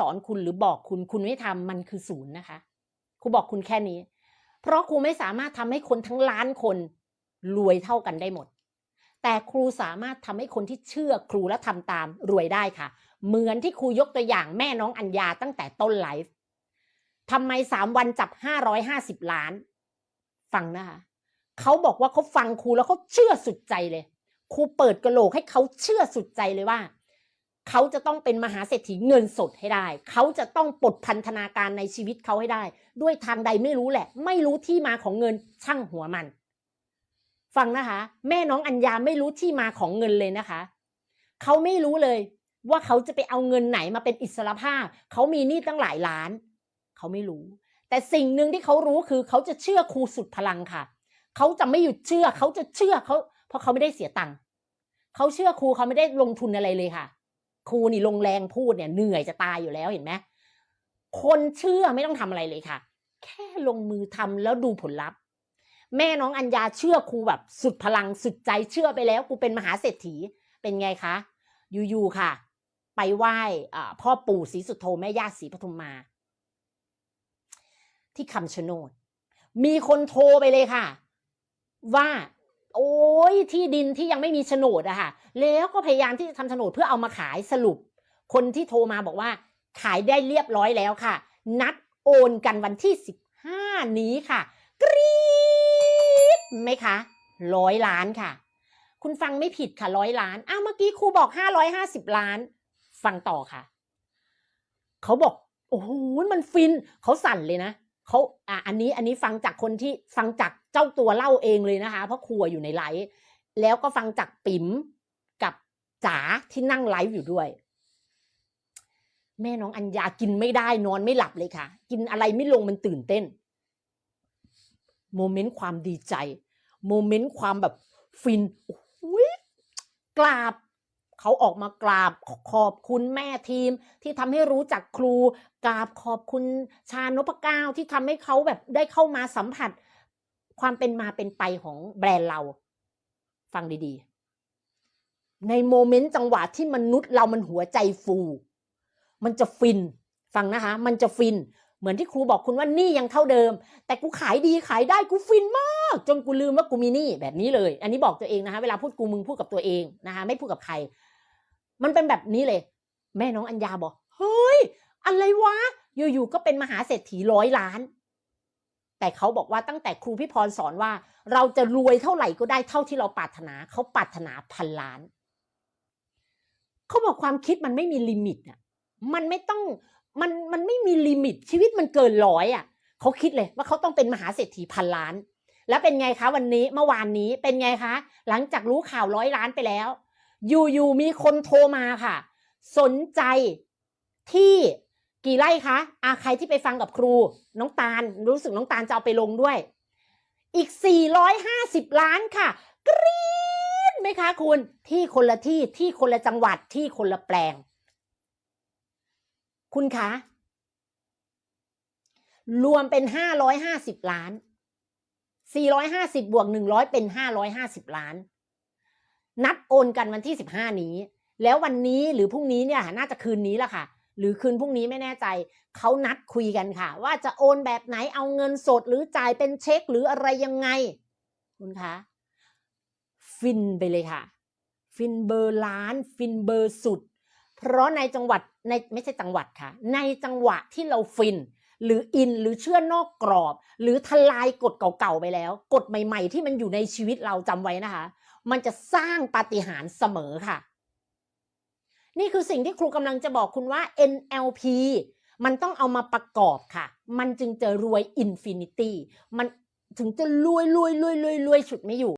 สอนคุณหรือบอกคุณคุณไม่ทำมันคือศูนย์นะคะครูบอกคุณแค่นี้ เพราะครูไม่สามารถทำให้คนทั้งล้านคนรวยเท่ากันได้หมด แต่ครูสามารถทำให้คนที่เชื่อครูและทำตามรวยได้ค่ะ เหมือนที่ครูยกตัวอย่างแม่น้องอัญญาตั้งแต่ต้นไลฟ์ทำไมสามวันจับห้าร้อยห้าสิบล้าน ฟังนะคะเขาบอกว่าเขาฟังครูแล้วเขาเชื่อสุดใจเลย ครูเปิดกระโหลกให้เขาเชื่อสุดใจเลยว่า เขาจะต้องเป็นมหาเศรษฐีเงินสดให้ได้ เขาจะต้องปลดพันธนาการในชีวิตเขาให้ได้ ด้วยทางใดไม่รู้แหละ ไม่รู้ที่มาของเงินช่างหัวมัน ฟังนะคะ แม่น้องอัญญาไม่รู้ที่มาของเงินเลยนะคะ เขาไม่รู้เลยว่าเขาจะไปเอาเงินไหนมาเป็นอิสระภาพ เขามีหนี้ตั้งหลายล้าน เขาไม่รู้ แต่สิ่งหนึ่งที่เขารู้คือ เขาจะเชื่อครูสุดพลังค่ะ เขาจะไม่หยุดเชื่อ เขาจะเชื่อเขา เพราะเขาไม่ได้เสียตังค์ เขาเชื่อครูเขาไม่ได้ลงทุนอะไรเลยค่ะ ครูนี่ลงแรงพูดเนี่ยเหนื่อยจะตายอยู่แล้วเห็นไหมคนเชื่อไม่ต้องทำอะไรเลยค่ะ แค่ลงมือทำแล้วดูผลลัพธ์ แม่น้องอัญญาเชื่อครูแบบสุดพลังสุดใจเชื่อไปแล้วกูเป็นมหาเศรษฐีเป็นไงคะอยู่ๆค่ะ ไปไหว้พ่อปู่ศรีสุโธแม่ย่าศรีปทุมมา ที่คำชะโนดมีคนโทรไปเลยค่ะ ว่า โอ้ยที่ดินที่ยังไม่มีโฉนดอะค่ะ แล้วก็พยายามที่จะทำโฉนดเพื่อเอามาขายสรุป คนที่โทรมาบอกว่า ขายได้เรียบร้อยแล้วค่ะ นัดโอนกันวันที่สิบห้านี้ค่ะ กรี๊ดไหมคะร้อยล้านค่ะ คุณฟังไม่ผิดค่ะร้อยล้าน อ้าวเมื่อกี้ครูบอกห้าร้อยห้าสิบล้าน ฟังต่อค่ะ เขาบอก โอ้โหมันฟิน เขาสั่นเลยนะ เขาอะอันนี้อันนี้ฟังจากคนที่ฟังจากเจ้าตัวเล่าเองเลยนะคะ เพราะครัวอยู่ในไลฟ์แล้วก็ฟังจากปิ๋มกับจ๋าที่นั่งไลฟ์อยู่ด้วย แม่น้องอัญญากินไม่ได้นอนไม่หลับเลยค่ะ กินอะไรไม่ลงมันตื่นเต้นโมเมนต์ความดีใจโมเมนต์ความแบบฟินอุ๊ยกราบ เขาออกมากราบขอบคุณแม่ทีม ที่ทำให้รู้จักครู กราบขอบคุณชาญนพเก้าที่ทำให้เขาแบบได้เข้ามาสัมผัส ความเป็นมาเป็นไปของแบรนด์เรา ฟังดีๆ ในโมเมนต์จังหวะที่มนุษย์เรามันหัวใจฟู มันจะฟิน ฟังนะคะ มันจะฟินเหมือนที่ครูบอกคุณว่านี่ยังเท่าเดิม แต่กูขายดีขายได้กูฟินมาก จนกูลืมว่ากูมีหนี้แบบนี้เลย อันนี้บอกตัวเองนะคะเวลาพูดกูมึงพูดกับตัวเองนะคะไม่พูดกับใคร มันเป็นแบบนี้เลย แม่น้องอัญญาบอก เฮ้ย อะไรวะ อยู่ๆก็เป็นมหาเศรษฐีร้อยล้าน แต่เขาบอกว่าตั้งแต่ครูพี่พรสอนว่า เราจะรวยเท่าไหร่ก็ได้เท่าที่เราปรารถนาเขาปรารถนาพันล้าน เขาบอกความคิดมันไม่มีลิมิตอะมันไม่ต้องมันมันไม่มีลิมิตชีวิตมันเกินร้อยอะเขาคิดเลยว่าเขาต้องเป็นมหาเศรษฐีพันล้าน แล้วเป็นไงคะวันนี้เมื่อวานนี้เป็นไงคะ หลังจากรู้ข่าวร้อยล้านไปแล้ว อยู่ๆมีคนโทรมาค่ะ สนใจที่กี่ไร่คะอาใครที่ไปฟังกับครู น้องตาล รู้สึกน้องตาลจะเอาไปลงด้วย อีก 450 ล้านค่ะ กรี๊ดไหมคะคุณ ที่คนละที่ที่คนละจังหวัดที่คนละแปลง คุณคะ รวมเป็น 550 ล้าน 450 บวก 100 เป็น 550 ล้าน นัดโอนกันวันที่15นี้ แล้ววันนี้หรือพรุ่งนี้เนี่ยน่าจะคืนนี้แหละค่ะ หรือคืนพรุ่งนี้ไม่แน่ใจเขานัดคุยกันค่ะ ว่าจะโอนแบบไหนเอาเงินสดหรือจ่ายเป็นเช็คหรืออะไรยังไง คุณคะฟินไปเลยค่ะ ฟินเบอร์ล้าน ฟินเบอร์สุด เพราะในจังหวัดในไม่ใช่จังหวัดค่ะ ในจังหวะที่เราฟิน หรืออินหรือเชื่อนอกกรอบ หรือทลายกฎเก่าๆไปแล้ว กฎใหม่ ๆ ที่มันอยู่ในชีวิตเราจำไว้นะคะ มันจะสร้างปาฏิหาริย์เสมอค่ะ นี่คือสิ่งที่ครูกำลังจะบอกคุณว่า NLP มันต้องเอามาประกอบค่ะ มันจึงจะรวยอินฟินิตี้มันถึงจะรวยรวยรวยรวยรวยฉุดไม่อยู่